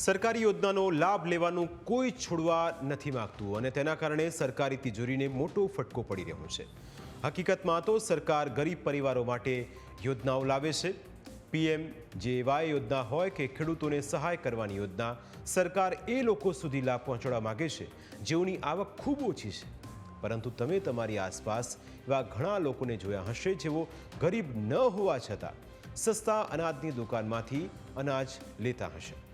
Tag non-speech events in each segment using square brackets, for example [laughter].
સરકારી યોજનાનો લાભ લેવાનું કોઈ છોડવા નથી માગતું અને તેના કારણે સરકારી તિજોરીને મોટો ફટકો પડી રહ્યો છે. હકીકતમાં તો સરકાર ગરીબ પરિવારો માટે યોજનાઓ લાવે છે. પીએમ જે વાય યોજના હોય કે ખેડૂતોને સહાય કરવાની યોજના સરકાર એ લોકો સુધી લાભ પહોંચાડવા માગે છે. જેઓની આવક ખૂબ ઓછી છે. પરંતુ તમે તમારી આસપાસ એવા ઘણા લોકોને જોયા હશે જેઓ ગરીબ ન હોવા છતાં સસ્તા અનાજની દુકાનમાંથી અનાજ લેતા હશે.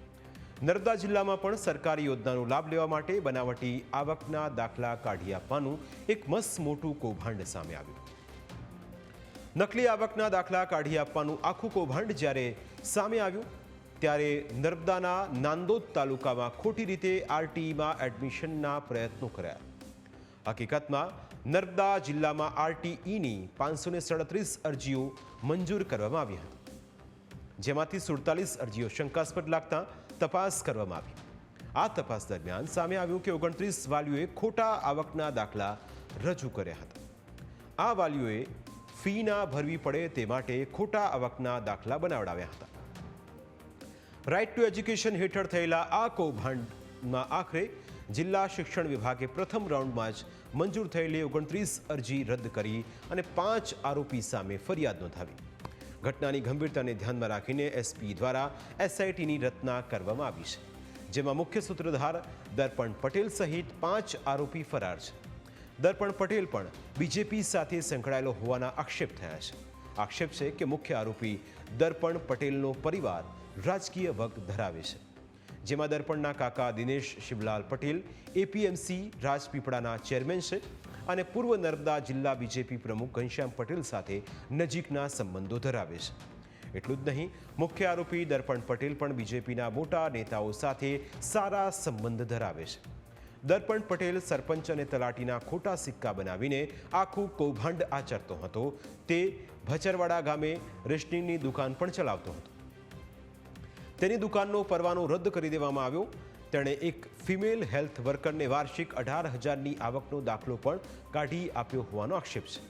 નર્મદા જિલ્લામાં પણ સરકારી યોજનાનો લાભ લેવા માટે બનાવટી આવકના દાખલા કાઢી આપવાનું એક મસ્ત મોટું કૌભાંડ સામે આવ્યું. નકલી આવકના દાખલા કાઢી આપવાનું આખું કૌભાંડ જ્યારે સામે આવ્યું, ત્યારે નર્મદાના નાંદોદ તાલુકામાં ખોટી રીતે આરટીઈમાં એડમિશનના પ્રયત્નો કર્યા. હકીકતમાં, નર્મદા જિલ્લામાં આરટીઈની પાંચસો સડત્રીસ અરજીઓ મંજૂર કરવામાં આવી હતી. જેમાંથી સુડતાલીસ અરજીઓ શંકાસ્પદ લાગતા તપાસ કરવામાં આવી. આ તપાસ દરમિયાન સામે આવ્યું કે ઓગણત્રીસ વાલીઓએ ખોટા આવકના દાખલા રજૂ કર્યા હતા. આ વાલીઓએ ફી ના ભરવી પડે તે માટે ખોટા આવકના દાખલા બનાવડાવ્યા હતા. રાઇટ ટુ એજ્યુકેશન હેઠળ થયેલા આ કૌભાંડમાં આખરે જિલ્લા શિક્ષણ વિભાગે પ્રથમ રાઉન્ડમાં જ મંજૂર થયેલી ઓગણત્રીસ અરજી રદ કરી અને પાંચ આરોપી સામે ફરિયાદ નોંધાવી. ઘટનાની ગંભીરતાને ધ્યાનમાં રાખીને એસપી દ્વારા એસઆઈટીની રચના કરવામાં આવી છે, જેમાં મુખ્ય સૂત્રધાર દર્પણ પટેલ સહિત પાંચ આરોપી ફરાર છે. દર્પણ પટેલ પણ બીજેપી સાથે સંકળાયેલો હોવાના આક્ષેપ થયા છે. આક્ષેપ છે કે મુખ્ય આરોપી દર્પણ પટેલનો પરિવાર રાજકીય વગ ધરાવે છે. જેમાં દર્પણના કાકા દિનેશ શિવલાલ પટેલ, એપીએમસી રાજપીપળાના ચેરમેન છે. અને પૂર્વ નર્મદા જિલ્લા બીજેપી પ્રમુખ ઘનશ્યામ પટેલ સાથે નજીકના સંબંધો ધરાવે છે. એટલું જ નહીં, મુખ્ય આરોપી દર્પણ પટેલ પણ બીજેપીના મોટા નેતાઓ સાથે સારા સંબંધ ધરાવે છે. દર્પણ પટેલ સરપંચ અને તલાટીના ખોટા સિક્કા બનાવીને આખું કૌભાંડ આચરતો હતો. તે ભચરવાડા ગામે રેશનિંગની દુકાન પણ ચલાવતો હતો. તેની દુકાનનો પરવાનો રદ કરી દેવામાં આવ્યો. તેણે એક ફિમેલ હેલ્થ વર્કરને વાર્ષિક અઢાર હજારની આવકનો દાખલો પણ કાઢી આપ્યો હોવાનો આક્ષેપ છે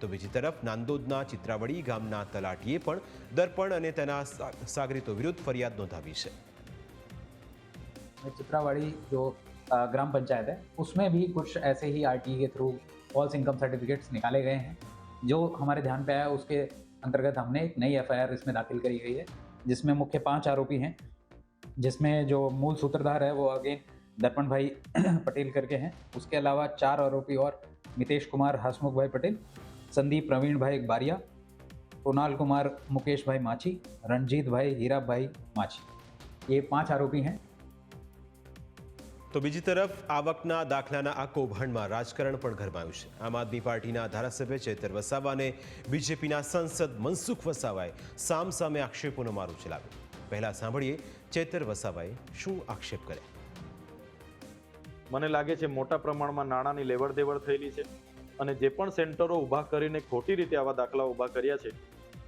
તો બીજી તરફ નાંદોદના ચિત્રાવડી ગામના તલાટીએ પણ દર્પણ અને તેના સા- સાગરીતો વિરુદ્ધ ફરિયાદ નોંધાવી છે चित्रावाड़ी जो अ, ग्राम पंचायत है उसमें भी कुछ ऐसे ही आर के थ्रू फॉल्स इनकम सर्टिफिकेट्स निकाले गए हैं जो हमारे ध्यान पे आया उसके अंतर्गत हमने एक नई एफ इसमें दाखिल करी गई है जिसमें मुख्य पांच आरोपी हैं जिसमें जो मूल सूत्रधार है वो अगेन दर्पण भाई पटेल [clears throat] करके हैं उसके अलावा चार आरोपी और मितेश कुमार हसमुख भाई पटेल संदीप प्रवीण भाई बारिया कुणाल कुमार मुकेश भाई माछी रणजीत भाई हीरा भाई माछी ये पांच आरोपी हैं તો બીજી તરફ આવકના દાખલાના આ કૌભાંડમાં રાજકારણ પણ ગરમાયું છે આમ આદમી પાર્ટીના ધારાસભ્ય ચેતર વસાવા અને બીજેપીના સાંસદ મનસુખ વસાવાએ સામ સામે આક્ષેપોનો મારો ચલાવ્યો પહેલા સાંભળીએ ચેતર વસાવાએ શું આક્ષેપ કર્યા? મને લાગે છે મોટા પ્રમાણમાં નાણાંની લેવડ દેવડ થયેલી છે અને જે પણ સેન્ટરો ઊભા કરીને ખોટી રીતે આવા દાખલા ઊભા કર્યા છે,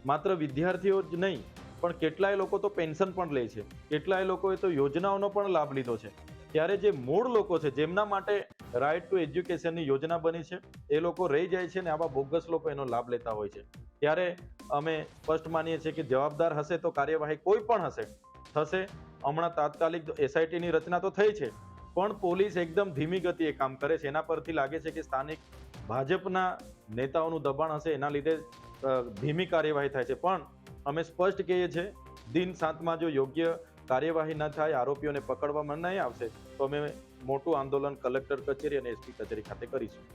માત્ર વિદ્યાર્થીઓ જ નહીં, પણ કેટલાય લોકો તો પેન્શન પણ લે છે. કેટલાય લોકોએ તો યોજનાઓનો પણ લાભ લીધો છે. ત્યારે જે મૂળ લોકો છે, જેમના માટે રાઇટ ટુ એજ્યુકેશનની યોજના બની છે. એ લોકો રહી જાય છે ને આવા બોગસ લોકો એનો લાભ લેતા હોય છે. ત્યારે અમે સ્પષ્ટ માનીએ છીએ કે જવાબદાર હશે તો કાર્યવાહી કોઈ પણ હશે. થશે. હમણાં તાત્કાલિક એસઆઈટીની રચના તો થઈ છે. પણ પોલીસ એકદમ ધીમી ગતિએ કામ કરે છે. એના પરથી લાગે છે કે સ્થાનિક ભાજપના નેતાઓનું દબાણ હશે. એના લીધે ધીમી કાર્યવાહી થાય છે. પણ અમે સ્પષ્ટ કહીએ છીએ, દિન સાતમાં જો યોગ્ય કાર્યવાહી ન થાય આરોપીઓને પકડવામાં નહીં આવશે તો અમે મોટું આંદોલન કલેક્ટર કચેરી અને એસપી કચેરી ખાતે કરીશું.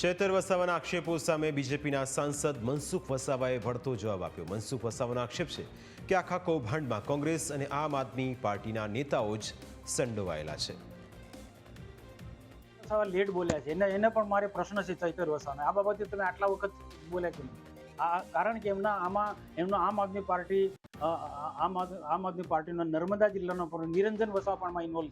ચેતર વસાવાના આક્ષેપો સામે બીજેપીના સાંસદ મનસુખ વસાવાએ વળતો જવાબ આપ્યો. મનસુખ વસાવાનો આક્ષેપ છે કે આખા કૌભાંડમાં કોંગ્રેસ અને આમ આદમી પાર્ટીના નેતાઓ જ સંડોવાયેલા છે. વસાવા લેટ બોલ્યા છે. એને એને પણ મારે પ્રશ્ન છે ચૈતર વસાવાને. આ બાબતે તમે આટલા વખત બોલ્યા કેમ આ કારણ કે એમના આમાં, એમનો આમ આદમી પાર્ટી આમ આમ આદમી પાર્ટીનો નર્મદા જિલ્લાનો પણ નિરંજન વસાવા પણ આમાં ઇન્વોલ્વ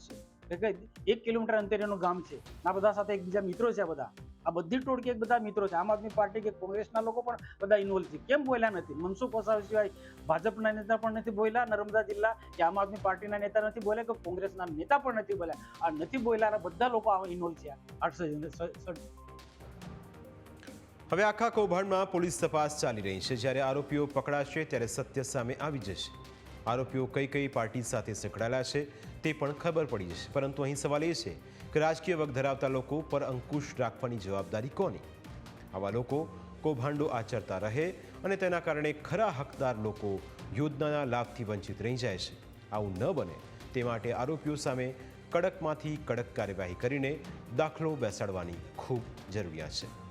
છે કે એક કિલોમીટર અંતરે એનું ગામ છે. આ બધા સાથે એકબીજા મિત્રો છે બધા. આ બધી ટોળકી એક બધા મિત્રો છે. આમ આદમી પાર્ટી કે કોંગ્રેસના લોકો પણ બધા ઇન્વોલ્વ છે. કેમ બોલ્યા નથી? મનસુખ વસાવા સિવાય ભાજપના નેતા પણ નથી બોલ્યા, નર્મદા જિલ્લા કે આમ આદમી પાર્ટીના નેતા નથી બોલ્યા કે કોંગ્રેસના નેતા પણ નથી બોલ્યા. આ નથી બોલ્યા બધા લોકો આમાં ઇન્વોલ્વ છે. આઠસો હવે આખા કૌભાંડમાં પોલીસ તપાસ ચાલી રહી છે. જ્યારે આરોપીઓ પકડાશે ત્યારે સત્ય સામે આવી જશે. આરોપીઓ કઈ કઈ પાર્ટી સાથે સંકળાયેલા છે તે પણ ખબર પડી જશે. પરંતુ અહીં સવાલ એ છે કે રાજકીય વગ ધરાવતા લોકો પર અંકુશ રાખવાની જવાબદારી કોની? આવા લોકો કૌભાંડો આચરતા રહે અને તેના કારણે ખરા હકદાર લોકો યોજનાના લાભથી વંચિત રહી જાય છે. આવું ન બને તે માટે આરોપીઓ સામે કડકમાંથી કડક કાર્યવાહી કરીને દાખલો બેસાડવાની ખૂબ જરૂરિયાત છે.